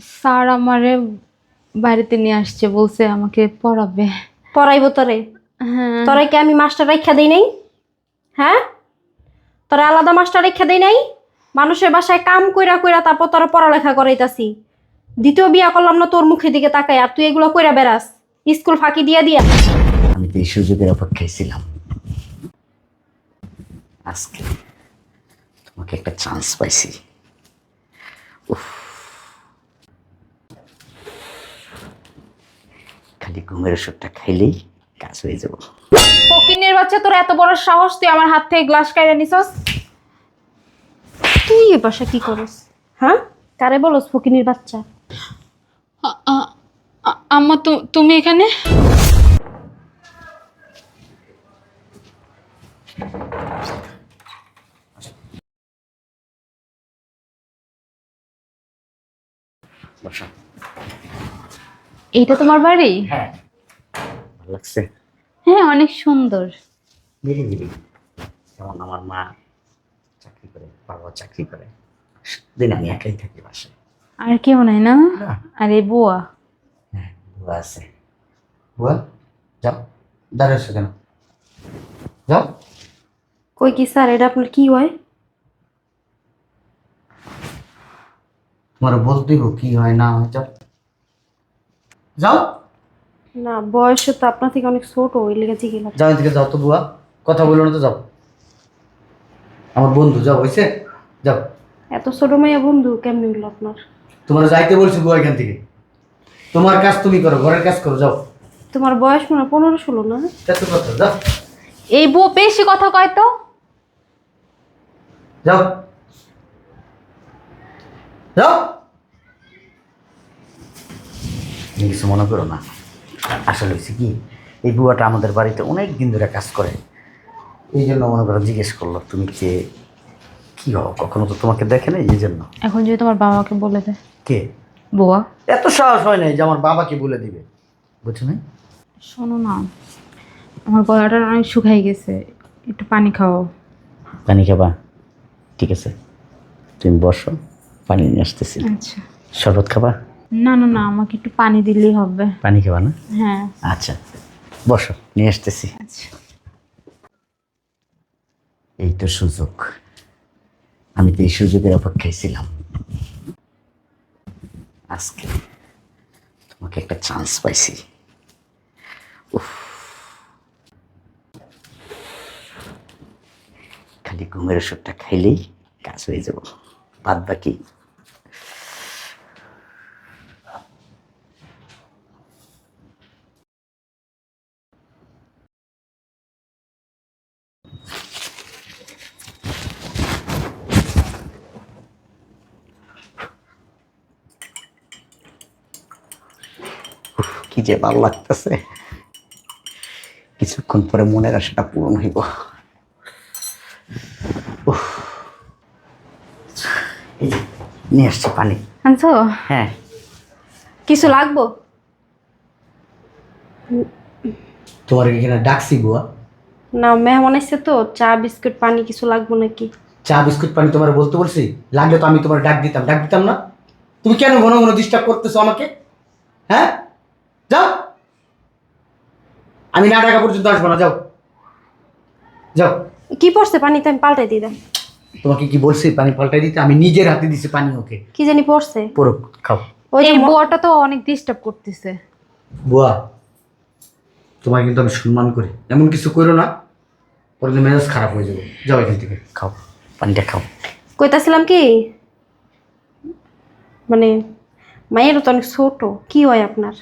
Sir আমারে বাড়িতে নিয়ে আসছে বলছে আমাকে পড়াবে। পড়াইবো তোরে? হ্যাঁ। তোরে কি আমি মাস্টার রেখা দেই নাই? হ্যাঁ? তোরে আলাদা মাস্টার রেখা দেই নাই? মানুষের বাসায় কাম কইরা কইরা তারপর তোরা পড়ালেখা করাইতাছি। দ্বিতীয় বিয়া করলাম না তোর মুখের দিকে তাকাই আর তুই এগুলো কইরা বেড়াস। স্কুল ফাঁকি দিয়া দিয়া। আমি তো এই সুযোগের অপেক্ষায় ছিলাম। আজকে তোমাকে একটা চান্স পাইছি। উফ। খালি ঘুমের ওষুধটা খাইলেই কাজ হয়ে যাব। ফকিনের বাচ্চা তোর এত বড় সাহস তুই আমার হাত থেকে গ্লাস কাইরা নিছস? তুই এ বাসা কি করস? হ্যাঁ? কারে বলস ফকিনির বাচ্চা আম্মা তু- তুমি এখানে? বসো। এইটা তোমার বাড়ি? হ্যাঁ। ভালো লাগছে। হ্যাঁ অনেক সুন্দর। ধীরে ধীরে। যেমন আমার মা চাকরি করে বাবা চাকরি করে। দিন আমি একাই থাকি বাসায়। আর কেউ নাই না। আর বুয়া। হ্যাঁ বুয়া আছে। বুয়া যাও। কেন? যাও। কই কি স্যার এটা আপনার কি হয়? তোমার বলতেই কি হয় না হয় যাও। যাও। না বয়সে তো আপনার থেকে অনেক ছোট ওই লেগে জিগেলাম যাও এদিকে যাও তো বুয়া কথা বলো না তো যাও। আমার বন্ধু যাও হয়েছে যাও। এত ছোট মেয়ে বন্ধু কেমনি হলো আপনার? তোমার যাইতে বলছি বুয়া এখান থেকে। তোমার কাজ তুমি করো ঘরের কাজ করো যাও। তোমার বয়স মনে হয় পনেরো ষোলো না? এত কথা যাও। এই বউ বেশি কথা কয় তো। যাও। যাও তুমি কিছু মনে করো না। আসলে হয়েছে কি? এই বুয়াটা আমাদের বাড়িতে অনেক দিন ধরে কাজ করে। এই জন্য মনে করো জিজ্ঞেস করল তুমি কে? কি হও? কখনো তো তোমাকে দেখে নাই এই জন্য? এখন যদি তোমার বাবাকে বলে দে কে? বুয়া। এত সাহস হয় নাই যে আমার বাবাকে বলে দিবে। বুঝছ না শোনো না আমার গলাটা অনেক শুকাই গেছে। একটু পানি খাও। পানি খাবা? ঠিক আছে। তুমি বসো পানি নিয়ে আসতেছি। আচ্ছা। শরবত খাবা? না না না আমাকে একটু পানি দিলেই হবে। পানি খাবা না? হ্যাঁ। আচ্ছা বসো নিয়ে আসতেছি। আচ্ছা। এই তো সুযোগ। আমি তো এই সুযোগের অপেক্ষায় ছিলাম। আজকে তোমাকে একটা চান্স পাইছি। উফ। খালি ঘুমের ওষুধটা খাইলেই কাজ হয়ে যাব। বাদ বাকি কি যে ভালো লাগতেছে। কিছুক্ষণ পরে মনের আশাটা পূরণ হইব। নিয়ে আসছে পানি। আনছো? হ্যাঁ। কিছু লাগবো? তোমার এখানে ডাকছি বুয়া। না মেহমান আসছে তো চা বিস্কুট পানি কিছু লাগবো নাকি? চা বিস্কুট পানি তোমার বলতে বলছি? লাগলে তো আমি তোমার ডাক দিতাম। ডাক দিতাম না? তুমি কেন ঘন ঘন ডিস্টার্ব করতেছো আমাকে? হ্যাঁ? যাও। আমি না ডাকা পর্যন্ত আসব না যাও। যাও। কি পড়ছে পানিতে? আমি পাল্টাই দিয়ে দেন। তোমাকে কি বলছি? পানি পাল্টাই দিতে? আমি নিজের হাতে দিছি পানি ওকে। কি জানি পড়ছে? পুরো খাও। ওই যে বুয়াটা তো অনেক ডিস্টার্ব করতেছে। বুয়া তোমার কিন্তু আমি সম্মান করি। এমন কিছু করো না পরে কিন্তু মেজাজ খারাপ হয়ে যাবে। যাও এখান থেকে। খাও পানিটা খাও। কইতাছিলাম কি? মানে মায়েরও তো অনেক ছোট কি হয় আপনার?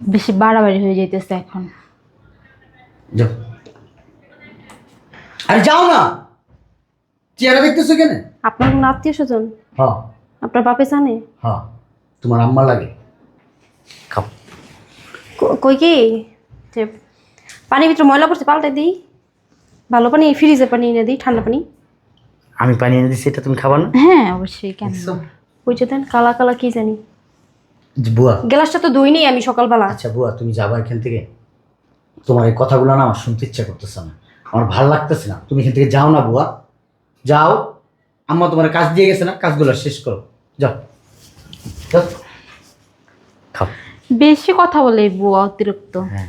বেশি বাড়াবাড়ি হয়ে যাইতেছে এখন। যাও। আরে যাও না! চেহারা দেখতেছো কেন? আপনার কোনো আত্মীয় স্বজন? হ্যাঁ। আপনার বাপে জানে হ্যাঁ। তোমার আম্মা লাগে। খাও। কই কি? যে পানির ভিতরে ময়লা পড়ছে পাল্টাই দিই। ভালো পানি ফ্রিজে পানি এনে দিই ঠান্ডা পানি। আমি পানি এনে দিচ্ছি এটা তুমি খাবা না? হ্যাঁ অবশ্যই কেন? ওই যে দেন কালা কালা কি জানি। বুয়া। গ্লাসটা তো ধুই নেই আমি সকালবেলা। আচ্ছা বুয়া তুমি যাবা এখান থেকে? তোমার এই কথাগুলো না আমার শুনতে ইচ্ছা করতেছে না। আমার ভালো লাগতেছে না। তুমি এখান থেকে যাও না বুয়া। যাও। আম্মা তোমার কাজ দিয়ে গেছে না? কাজগুলো শেষ করো। যাও। যাও। খাও। বেশি কথা বলে বুয়া অতিরিক্ত। হ্যাঁ।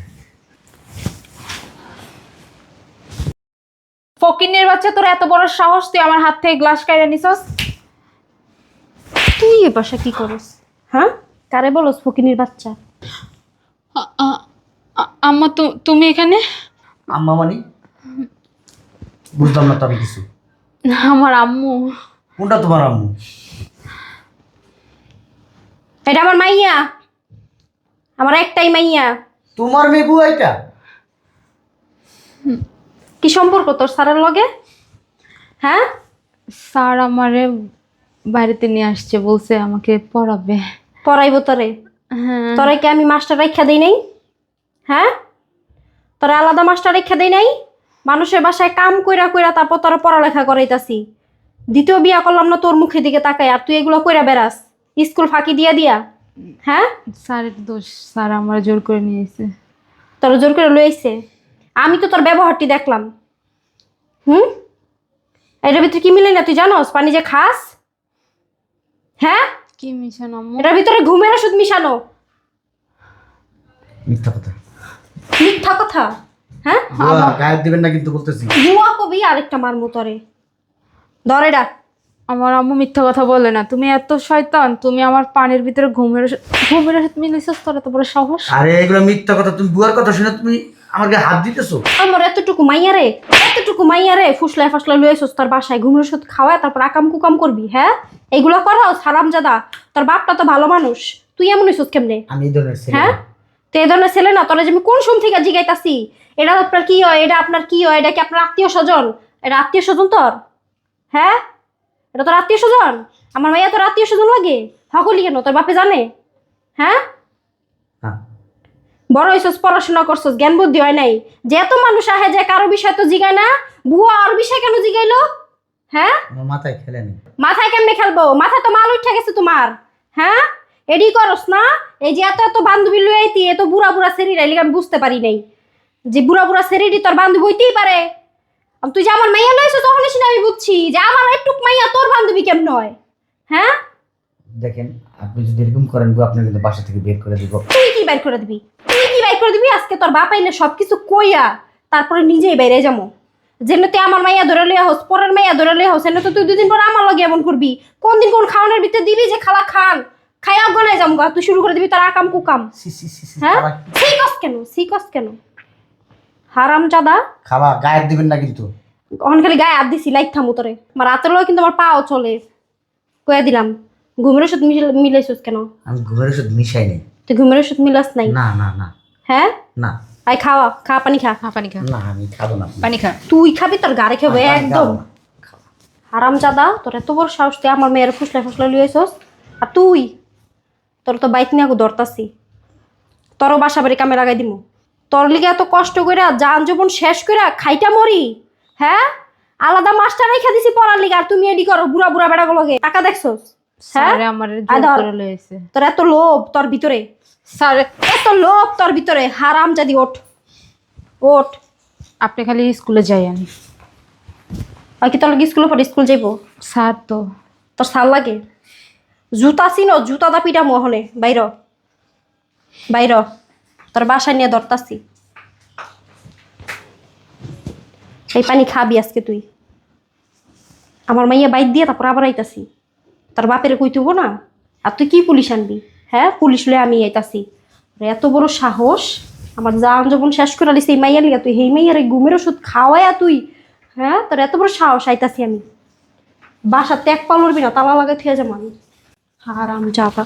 ফকিনের বাচ্চা তোর এত বড় সাহস তুই আমার হাত থেকে গ্লাস কাইরা নিছস? তুই এ বাসা কি করস? হ্যাঁ? কারে বলো ফকিনির বাচ্চা? আম্মা তো তুমি এখানে? আম্মা মানে? বুঝলাম না তো আমি কিছু। আমার আম্মু। কোনটা তোমার আম্মু? এটা আমার মাইয়া। আমার একটাই মাইয়া। তোমার মেয়ে বুয়া এটা কি সম্পর্ক তোর স্যারের লগে? হ্যাঁ? স্যার আমারে বাড়িতে নিয়ে আসছে বলছে আমাকে পড়াবে। পড়াইবো তোরে। হ্যাঁ। তোরে কি আমি মাস্টার রেখা দিই নাই? হ্যাঁ? তোরা আলাদা মাস্টার রেখা দেই নাই? মানুষের বাসায় কাম কইরা কইরা তারপর তোরা পড়ালেখা করাইতাছি। দ্বিতীয় বিয়া করলাম না তোর মুখের দিকে তাকাই আর তুই এগুলো কইরা বেড়াস? স্কুল ফাঁকি দিয়া দিয়া? হ্যাঁ? স্যারের দোষ। স্যার আমার জোর করে নিয়ে এসে তোর জোর করে লইছে আমি তো তোর ব্যবহারটি দেখলাম। হুম? এটার ভিতরে কি মিলে না? তুই জানোস? পানি যে খাস? হ্যাঁ? কি মিশন আম্মু এটার ভিতরে ঘুমের ওষুধ মিশানো। মিথ্যা কথা। মিথ্যা কথা? হ্যাঁ? গায়েব দিবেন না কিন্তু বলতেছি। বুয়া কবি আরেকটা মারমু তরে ধরে ডাক আমার আম্মু মিথ্যা কথা বলে না। তুমি এত শয়তান তুমি আমার পানির ভিতরে ঘুমের ঘুমের তোর বড় সাহস? আরে এগুলো মিথ্যা কথা। তুমি বুয়ার কথা শুনে তুমি আমার গায়ে হাত দিতেছো? আমার এতটুকু মাইয়া রে এতটুকু মাইয়া রে ফুসলাই ফাসলাই লয়ে তোর বাসায় ঘুমের ওষুধ খাওয়ায় তারপর আকাম কুকাম করবি হ্যাঁ? এইগুলো করো সারাম জাদা। তোর বাপটা তো ভালো মানুষ। তুই এমন হইছস কেমনে? আমি এই ধরনের ছেলে হ্যাঁ? তো এই ধরনের ছেলে না? তোরা যে আমি কোন শুন থেকে জিগাইতাছি? এটা আপনার কি হয়? এটা আপনার কি হয়? এটা কি আপনার আত্মীয় স্বজন? এটা আত্মীয় স্বজন তোর? হ্যাঁ? এটা তোর আত্মীয় স্বজন? আমার মাইয়া তোর আত্মীয় স্বজন লাগে? হকলি কেন? তোর বাপে জানে? হ্যাঁ? হ্যাঁ। বড় হইছস পড়াশোনা করছস জ্ঞান বুদ্ধি হয় নাই। যে এত মানুষ আহে যে কারও বিষয় তো জিগায় না বুয়া আর বিষয় কেন জিগাইলো? হ্যাঁ? আমার মাথায় খেলে নেই মাথায় কেমনে খেলব? মাথায় তো মাল উঠে গেছে তোমার। হ্যাঁ? এডি করস না? এই যে এত এত বান্ধবী লই আইতি এত বুড়া বুড়া সেরি রাইলি আমি বুঝতে পারি নাই। যে বুড়া বুড়া সেরিডি তোর বান্ধবী হইতেই পারে। তুই যে আমার মাইয়া লইছো তখন এসে আমি বুঝছি। যে আমার একটুক মাইয়া তোর বান্ধবী কেমন হয়? হ্যাঁ? দেখেন আপনি যদি এরকম করেন বউ আপনার কিন্তু বাসা থেকে বের করে দিব। তুই কি বাইর করে দিবি? তুই কি বাইর করে দিবি? আজকে তোর বাপ আইলে সবকিছু কইয়া তারপরে নিজেই বাইরে যাব। যেন তুই আমার মাইয়া ধরে লিয়া হোস পরের মাইয়া ধরে লিয়া হোস এনে তো তুই দুদিন পর আমার লগে এমন করবি? কোন দিন কোন খাওয়ানোর ভিতরে দিবি যে খালা খান? খাইয়া গনায় যাম গা তুই শুরু করে দিবি তোর আকাম কুকাম। হ্যাঁ? সিকস কেন? সিকস কেন? হারাম চাদা খালা গায়েব দিবেন না কিন্তু। অন খালি গায়ে হাত দিছি লাইট থামু তোরে। আমার রাতের লগে কিন্তু আমার পাও চলে। কয়ে দিলাম ঘুমের ওষুধ মিল- মিলাইছিস কেন? আমি ঘুমের ওষুধ মিশাই নেই। তুই ঘুমের ওষুধ মিলাস নাই? না না না। হ্যাঁ? না। আই খাওয়া খা পানি খা। হ্যাঁ পানি খা। না আমি খাব না। পানি খা। তুই খাবি তোর গাড়ি খাবে একদম। হারাম চাদা তোর এত বড় সাহস তুই আমার মেয়ের ফুসলে ফুসলে লুয়েছস আর তুই তোর তো বাইক নিয়ে ধরতাছি তোরও বাসা বাড়ি কামে লাগাই দিমু। তোর লিগে এত কষ্ট কইরা যান জীবন শেষ কইরা খাইটা মরি হ্যাঁ? আলাদা মাস্টার রেখে দিছি পড়ার লিগে আর তুমি এডি করো বুড়া বুড়া বেড়া গুলোকে টাকা দেখছস? স্যারে আমার জোর করে লয়েছে তোর এত লোভ তোর ভিতরে। স্যার এত লোভ তোর ভিতরে। হারাম জাদি ওঠ। ওঠ। আপনি খালি স্কুলে যাই আমি আর কি তোর স্কুলে পরে স্কুল যাইবো? স্যার তো। তোর সাল লাগে? জুতা চিনো জুতা দা পিটা মোহনে বাইর বাইর তোর বাসায় নিয়ে ধরতাছি। এই পানি খাবি আজকে তুই। আমার মাইয়া বাইক দিয়ে তারপর আবার আইতাছি। তোর বাপের কই তুইব না? আর তুই কি পুলিশ আনবি? হ্যাঁ পুলিশ লয়ে আমি আইতাছি। এত বড় সাহস। আমার জান যখন শেষ করে আলিস এই মাইয়া লিগা তুই, এই মাইয়ার ঘুমের ওষুধ খাওয়াইয়া তুই। হ্যাঁ তোর এত বড় সাহস আইতাছি আমি। বাসা ত্যাগ পালবি না তালা লাগাই থুয়ে যাব আমি। হারাম যাবা